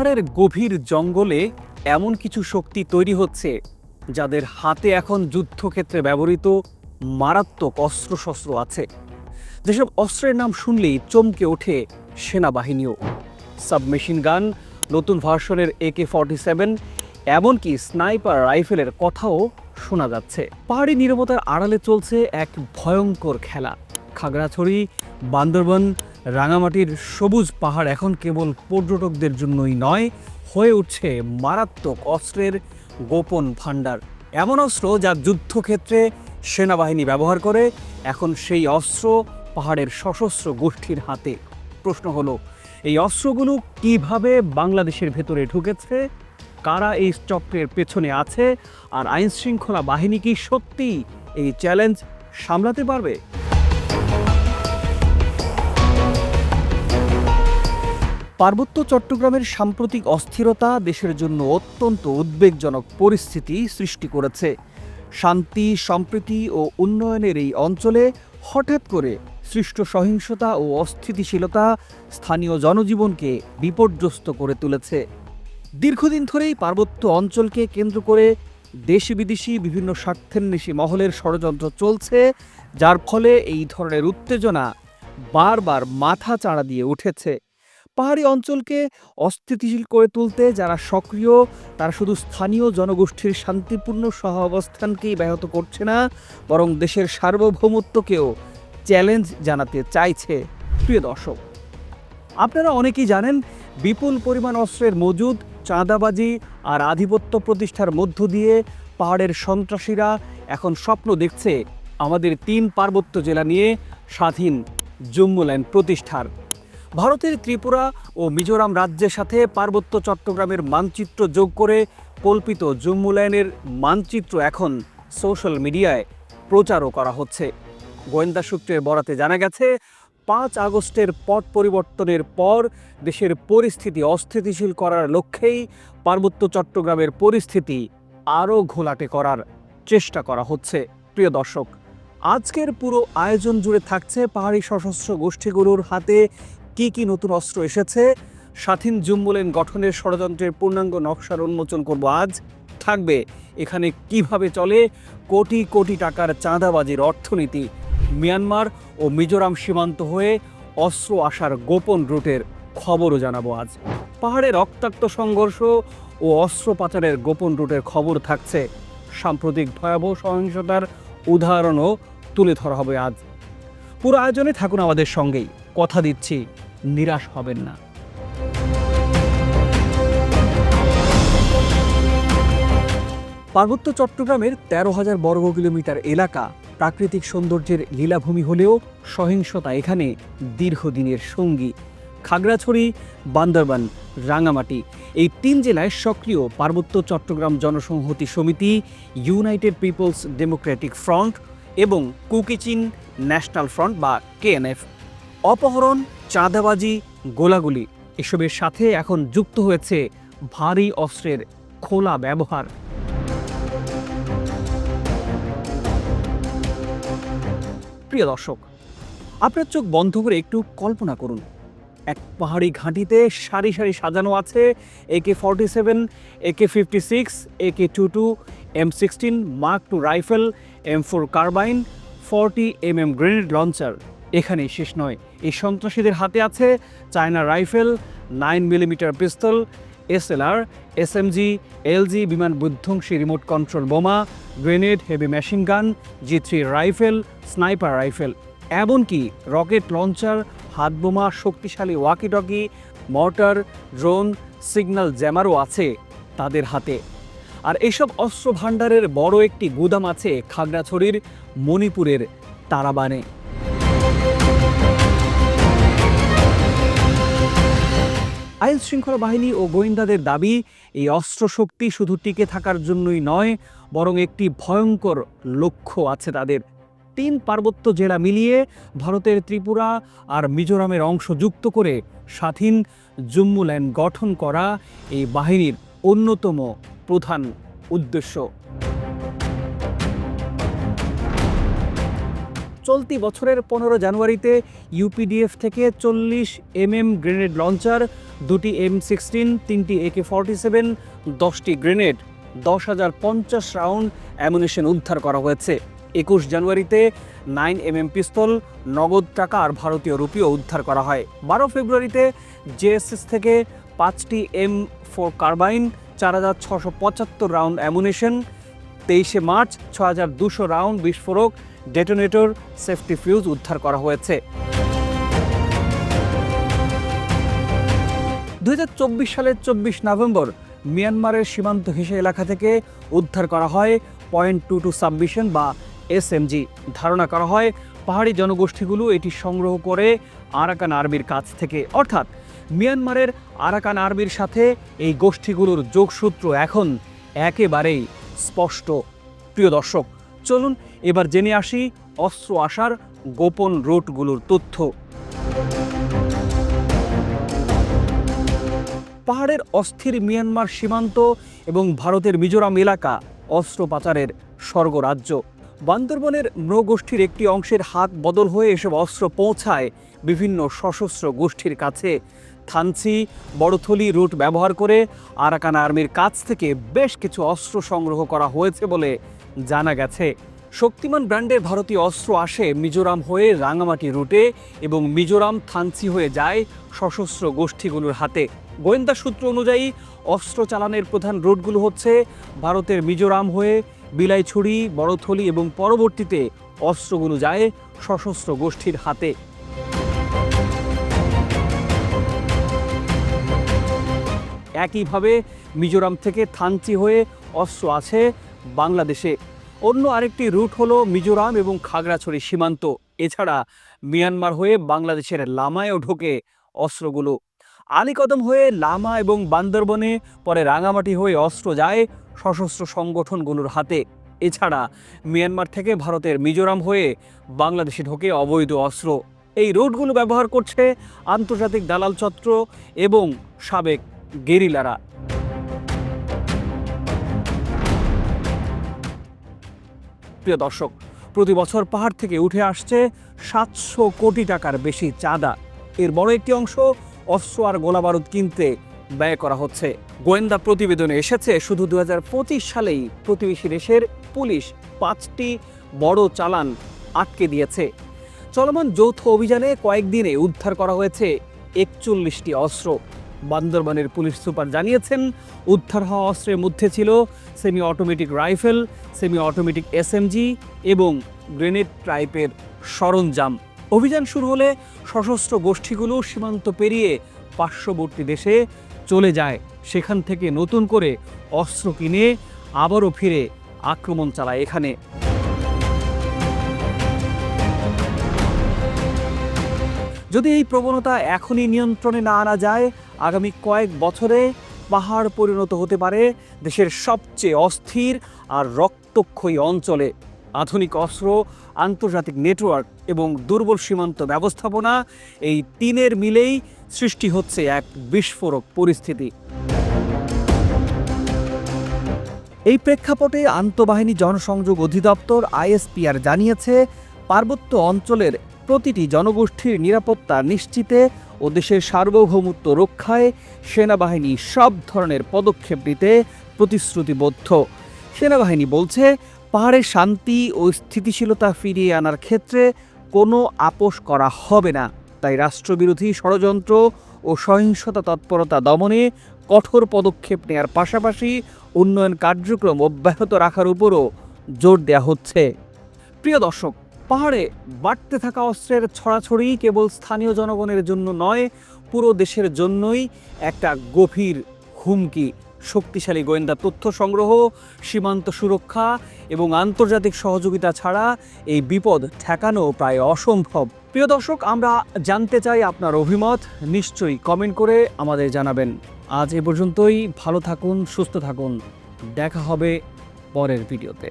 পাহাড়ের গভীর জঙ্গলে এমন কিছু শক্তি তৈরি হচ্ছে যাদের হাতে এখন যুদ্ধক্ষেত্রে ব্যবহৃত মারাত্মক অস্ত্রশস্ত্র আছে। যেসব অস্ত্রের নাম শুনলেই চমকে ওঠে সেনাবাহিনীও। সাবমেশিন গান, নতুন ভার্সনের একে ফর্টি সেভেন, এমনকি স্নাইপার রাইফেলের কথাও শোনা যাচ্ছে। পাহাড়ি নিরাপত্তার আড়ালে চলছে এক ভয়ঙ্কর খেলা। খাগড়াছড়ি, বান্দরবন রাঙামাটির সবুজ পাহাড় এখন কেবল পর্যটকদের জন্যই নয়, হয়ে উঠছে মারাত্মক অস্ত্রের গোপন ভাণ্ডার। এমন অস্ত্র যা যুদ্ধক্ষেত্রে সেনাবাহিনী ব্যবহার করে, এখন সেই অস্ত্র পাহাড়ের সশস্ত্র গোষ্ঠীর হাতে। প্রশ্ন হলো, এই অস্ত্রগুলো কীভাবে বাংলাদেশের ভেতরে ঢুকেছে? কারা এই চক্রের পেছনে আছে? আর আইনশৃঙ্খলা বাহিনী কি সত্যি এই চ্যালেঞ্জ সামলাতে পারবে? পার্বত্য চট্টগ্রামের সাম্প্রতিক অস্থিরতা দেশের জন্য অত্যন্ত উদ্বেগজনক পরিস্থিতি সৃষ্টি করেছে। শান্তি, সম্প্রীতি ও উন্নয়নের এই অঞ্চলে হঠাৎ করে সৃষ্ট সহিংসতা ও অস্থিতিশীলতা স্থানীয় জনজীবনকে বিপর্যস্ত করে তুলেছে। দীর্ঘদিন ধরেই পার্বত্য অঞ্চলকে কেন্দ্র করে দেশি বিদেশি বিভিন্ন স্বার্থান্বেষী মহলের ষড়যন্ত্র চলছে, যার ফলে এই ধরনের উত্তেজনা বারবার মাথা চাড়া দিয়ে উঠেছে। পাহাড়ি অঞ্চলকে অস্থিতিশীল করে তুলতে যারা সক্রিয়, তারা শুধু স্থানীয় জনগোষ্ঠীর শান্তিপূর্ণ সহাবস্থানকেই ব্যাহত করছে না, বরং দেশের সার্বভৌমত্বকেও চ্যালেঞ্জ জানাতে চাইছে। প্রিয় দর্শক, আপনারা অনেকেই জানেন, বিপুল পরিমাণ অস্ত্রের মজুদ, চাঁদাবাজি আর আধিপত্য প্রতিষ্ঠার মধ্য দিয়ে পাহাড়ের সন্ত্রাসীরা এখন স্বপ্ন দেখছে আমাদের তিন পার্বত্য জেলা নিয়ে স্বাধীন জম্মুল্যান্ড প্রতিষ্ঠার। ভারতের ত্রিপুরা ও মিজোরাম রাজ্যের সাথে পার্বত্য চট্টগ্রামের মানচিত্র যোগ করে কল্পিত জম্মুল্যান্ডের মানচিত্র এখন সোশ্যাল মিডিয়ায় প্রচারও করা হচ্ছে। গোয়েন্দা সূত্রের বরাতে জানা গেছে, পাঁচ আগস্টের পট পরিবর্তনের পর দেশের পরিস্থিতি অস্থিতিশীল করার লক্ষ্যেই পার্বত্য চট্টগ্রামের পরিস্থিতি আরও ঘোলাটে করার চেষ্টা করা হচ্ছে। প্রিয় দর্শক, আজকের পুরো আয়োজন জুড়ে থাকছে পাহাড়ি সশস্ত্র গোষ্ঠীগুলোর হাতে কি কি নতুন অস্ত্র এসেছে? স্বাধীন জুম্বলেন গঠনের ষড়যন্ত্রের পূর্ণাঙ্গ নকশার উন্মোচন করব আজ। থাকবে এখানে কীভাবে চলে? কোটি কোটি টাকার চাঁদাবাজির অর্থনীতি। মিয়ানমার ও মিজোরাম সীমান্ত হয়ে অস্ত্র আসার গোপন রুটের খবরও জানাব আজ। পাহাড়ে রক্তাক্ত সংঘর্ষ ও অস্ত্র পাচারের গোপন রুটের খবর থাকছে। সাম্প্রতিক ভয়াবহ সহিংসতার উদাহরণও তুলে ধরা হবে আজ। পুরো আয়োজনে থাকুন আমাদের সঙ্গেই। কথা দিচ্ছি নিরাশ হবেন না। পার্বত্য চট্টগ্রামের তেরো হাজার বর্গ কিলোমিটার এলাকা প্রাকৃতিক সৌন্দর্যের লীলাভূমি হলেও সহিংসতা এখানে দীর্ঘদিনের সঙ্গী। খাগড়াছড়ি, বান্দরবান, রাঙামাটি এই তিন জেলায় সক্রিয় পার্বত্য চট্টগ্রাম জনসংহতি সমিতি, ইউনাইটেড পিপলস ডেমোক্রেটিক ফ্রন্ট এবং কুকিচিন ন্যাশনাল ফ্রন্ট বা কেএনএফ। অপহরণ, চাঁদাবাজি, গোলাগুলি এসবের সাথে এখন যুক্ত হয়েছে ভারী অস্ত্রের খোলা ব্যবহার। প্রিয় দর্শক, আপনার চোখ বন্ধ করে একটু কল্পনা করুন। এক পাহাড়ি ঘাঁটিতে সারি সারি সাজানো আছে AK forty seven AK fifty six AK two two, M sixteen, mark two rifle, M four carbine, forty M M grenade launcher. এখানেই শেষ নয়। এই সন্ত্রাসীদের হাতে আছে China rifle, nine millimetre pistol, SLR, SMG, LG, বিমান বিধ্বংসী রিমোট কন্ট্রোল বোমা, grenade, heavy machine gun, G three rifle, sniper rifle. এমনকি রকেট লঞ্চার, হাত বোমা, শক্তিশালী walkie talkie, mortar, drone, signal জ্যামারও আছে তাদের হাতে। আর এইসব অস্ত্র ভাণ্ডারের বড় একটি গুদাম আছে খাগড়াছড়ির মণিপুরের তারাবানে। আইন শৃঙ্খলা বাহিনী ও গোয়েন্দাদের দাবি, এই অস্ত্র শক্তি শুধু টিকে থাকার জন্যই নয়, বরং একটি ভয়ঙ্কর লক্ষ্য আছে তাদের। তিন পার্বত্য জেলা মিলিয়ে ভারতের ত্রিপুরা আর মিজোরামের অংশ যুক্ত করে স্বাধীন জম্মুল্যান্ড গঠন করা এই বাহিনীর অন্যতম প্রধান উদ্দেশ্য। চলতি বছরের পনেরো জানুয়ারিতে ইউপিডিএফ থেকে চল্লিশ এমএম গ্রেনেড লঞ্চার, দুটি এম সিক্সটিন, তিনটি একে ফর্টি সেভেন, দশটি গ্রেনেড, দশ হাজার পঞ্চাশ রাউন্ড অ্যামুনেশন উদ্ধার করা হয়েছে। একুশ জানুয়ারিতে নাইন এম এম পিস্তল, নগদ টাকা আর ভারতীয় রুপিও উদ্ধার করা হয়। বারো ফেব্রুয়ারিতে জেএসএস থেকে পাঁচটি এম ফোর কার্বাইন, চার হাজার ছশো পঁচাত্তর রাউন্ড অ্যামুনেশন, তেইশে মার্চ, ছ হাজার দুশো রাউন্ড বিস্ফোরক ডেটোনেটর সেফটি ফিউজ উদ্ধার করা হয়েছে। দু হাজার চব্বিশ সালের চব্বিশ নভেম্বর মিয়ানমারের সীমান্ত ঘেঁষে এলাকা থেকে উদ্ধার করা হয় পয়েন্ট টু টু সাবমিশন বা এসএমজি ধারণা করা হয় পাহাড়ি জনগোষ্ঠীগুলো এটি সংগ্রহ করে আরাকান আর্মির কাছ থেকে। অর্থাৎ মিয়ানমারের আরাকান আর্মির সাথে এই গোষ্ঠীগুলোর যোগসূত্র এখন একেবারেই স্পষ্ট। প্রিয় দর্শক, চলুন এবার জেনে আসি অস্ত্র আসার গোপন রুটগুলোর তথ্য। পাহাড়ের অস্থির মিয়ানমার সীমান্ত এবং ভারতের মিজোরাম এলাকা অস্ত্র পাচারের স্বর্গরাজ্য। বান্দরবনের নৃগোষ্ঠীর একটি অংশের হাত বদল হয়ে এসব অস্ত্র পৌঁছায় বিভিন্ন সশস্ত্র গোষ্ঠীর কাছে। থানসি বড়থলি রুট ব্যবহার করে আরাকান আর্মির কাছ থেকে বেশ কিছু অস্ত্র সংগ্রহ করা হয়েছে বলে জানা গেছে। শক্তিমান ব্র্যান্ডের ভারতীয় অস্ত্র আসে মিজোরাম হয়ে রাঙামাটি রুটে এবং মিজোরাম থানসি হয়ে যায় সশস্ত্র গোষ্ঠীগুলোর হাতে। গোয়েন্দা সূত্র অনুযায়ী, অস্ত্র চালানের প্রধান রুটগুলো হচ্ছে ভারতের মিজোরাম হয়ে বিলাইছড়ি, বড়থলি এবং পরবর্তীতে অস্ত্রগুলো যায় সশস্ত্র গোষ্ঠীর হাতে। একইভাবে মিজোরাম থেকে থানচি হয়ে অস্ত্র আছে বাংলাদেশে। অন্য আরেকটি রুট হলো মিজোরাম এবং খাগড়াছড়ি সীমান্ত। এছাড়া মিয়ানমার হয়ে বাংলাদেশের লামায়ও ঢোকে অস্ত্রগুলো। আলীকদম হয়ে লামা এবং বান্দরবনে, পরে রাঙামাটি হয়ে অস্ত্র যায় সশস্ত্র সংগঠনগুলোর হাতে। এছাড়া মিয়ানমার থেকে ভারতের মিজোরাম হয়ে বাংলাদেশে ঢোকে অবৈধ অস্ত্র। এই রুটগুলো ব্যবহার করছে আন্তর্জাতিক দালাল চত্র এবং সাবেক গেরিলারা। প্রিয় দর্শক, প্রতি বছর পাহাড় থেকে উঠে আসছে সাতশো কোটি টাকার বেশি চাঁদা। এর বড় একটি অংশ অস্ত্র আর গোলাবারুদ কিনতে ব্যয় করা হচ্ছে। গোয়েন্দা প্রতিবেদনে এসেছে, শুধু দুই হাজার পঁচিশ সালেই প্রতিবেশী দেশের পুলিশ পাঁচটি বড় চালান আটকে দিয়েছে। চলমান যৌথ অভিযানে কয়েকদিনে উদ্ধার করা হয়েছে একচল্লিশটি অস্ত্র। বান্দরবানের পুলিশ সুপার জানিয়েছেন, উদ্ধার হওয়া অস্ত্রের মধ্যে ছিল semi automatic rifle semi automatic SMG এবং গ্রেনেড টাইপের সরঞ্জাম। অভিযান শুরু হলে সশস্ত্র গোষ্ঠীগুলো সীমান্ত পেরিয়ে পার্শ্ববর্তী দেশে চলে যায়। সেখান থেকে নতুন করে অস্ত্র কিনে আবারও ফিরে আক্রমণ চালায় এখানে। যদি এই প্রবণতা এখনই নিয়ন্ত্রণে না আনা যায়, আগামী কয়েক বছরে পাহাড় পরিণত হতে পারে দেশের সবচেয়ে অস্থির আর রক্তক্ষয়ী অঞ্চলে। আধুনিক অস্ত্র, আন্তর্জাতিক নেটওয়ার্ক এবং দুর্বল সীমান্ত ব্যবস্থাপনা এই তিনের মিলেই সৃষ্টি হচ্ছে এক বিস্ফোরক পরিস্থিতি। এই প্রেক্ষাপটে আন্তঃবাহিনী জনসংযোগ অধিদপ্তর আইএসপিআর জানিয়েছে, পার্বত্য অঞ্চলের প্রতিটি জনগোষ্ঠীর নিরাপত্তা নিশ্চিতে ও দেশের সার্বভৌমত্ব রক্ষায় সেনাবাহিনী সব ধরনের পদক্ষেপ নিতে প্রতিশ্রুতিবদ্ধ। সেনাবাহিনী বলছে, পাহাড়ে শান্তি ও স্থিতিশীলতা ফিরিয়ে আনার ক্ষেত্রে কোনো আপোষ করা হবে না। তাই রাষ্ট্রবিরোধী ষড়যন্ত্র ও সহিংসতা তৎপরতা দমনে কঠোর পদক্ষেপ নেয়ার পাশাপাশি উন্নয়ন কার্যক্রম অব্যাহত রাখার উপরও জোর দেওয়া হচ্ছে। প্রিয় দর্শক পাহাড়ে বাড়তে থাকা অস্ত্রের ছড়াছড়ি কেবল স্থানীয় জনগণের জন্য নয়, পুরো দেশের জন্যই একটা গভীর হুমকি। শক্তিশালী গোয়েন্দা তথ্য সংগ্রহ, সীমান্ত সুরক্ষা এবং আন্তর্জাতিক সহযোগিতা ছাড়া এই বিপদ ঠেকানো প্রায় অসম্ভব। প্রিয় দর্শক, আমরা জানতে চাই আপনার অভিমত। নিশ্চয়ই কমেন্ট করে আমাদের জানাবেন। আজ এ পর্যন্তই। ভালো থাকুন, সুস্থ থাকুন। দেখা হবে পরের ভিডিওতে।